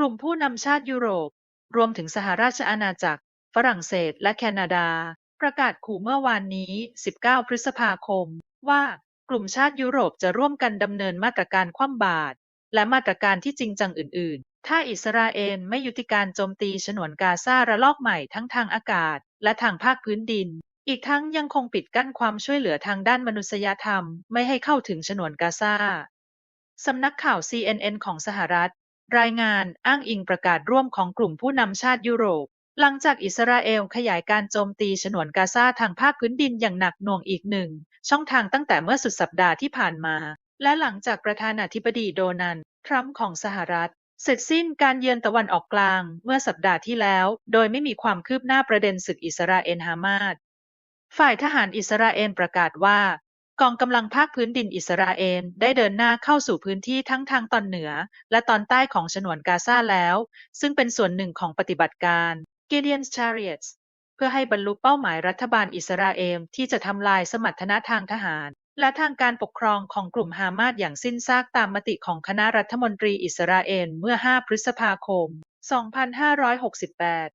กลุ่มผู้นำชาติยุโรป รวมถึงสหราชอาณาจักร ฝรั่งเศส และแคนาดา ประกาศขู่เมื่อวานนี้ 19 พฤษภาคม ว่ากลุ่มชาติยุโรปจะร่วมกันดำเนินมาตรการคว่ำบาตรและมาตรการที่จริงจังอื่น ๆ ถ้าอิสราเอลไม่ยุติการโจมตีฉนวนกาซาระลอกใหม่ทั้งทางอากาศ และทางภาคพื้นดิน อีกทั้งยังคงปิดกั้นความช่วยเหลือทางด้านมนุษยธรรม ไม่ให้เข้าถึงฉนวนกาซาสำนักข่าว CNN ของสหรัฐ รายงานอ้างอิงประกาศร่วมของกลุ่มผู้นำชาติยุโรป หลังจากอิสราเอลขยายการโจมตีฉนวนกาซาทางภาคพื้นดินอย่างหนักหน่วงอีกหนึ่ง ช่องทางตั้งแต่เมื่อสุดสัปดาห์ที่ผ่านมา และหลังจากประธานาธิบดีโดนัลด์ทรัมป์ของสหรัฐ เสร็จสิ้นการเยือนตะวันออกกลางเมื่อสัปดาห์ที่แล้ว โดยไม่มีความคืบหน้าประเด็นศึกอิสราเอลฮามาสฝ่ายทหารอิสราเอลประกาศว่า กองกำลังภาคพื้นดินอิสราเอลได้เดินหน้าเข้าสู่พื้นที่ทั้งทางตอนเหนือและตอนใต้ของฉนวนกาซาแล้ว ซึ่งเป็นส่วนหนึ่งของปฏิบัติการ Gideon's Chariots เพื่อให้บรรลุเป้าหมายรัฐบาลอิสราเอลที่จะทำลายสมรรถนะทางทหาร และทางการปกครองของกลุ่มฮามาสอย่างสิ้นซากตามมติของคณะรัฐมนตรีอิสราเอลเมื่อ 5 พฤษภาคม 2568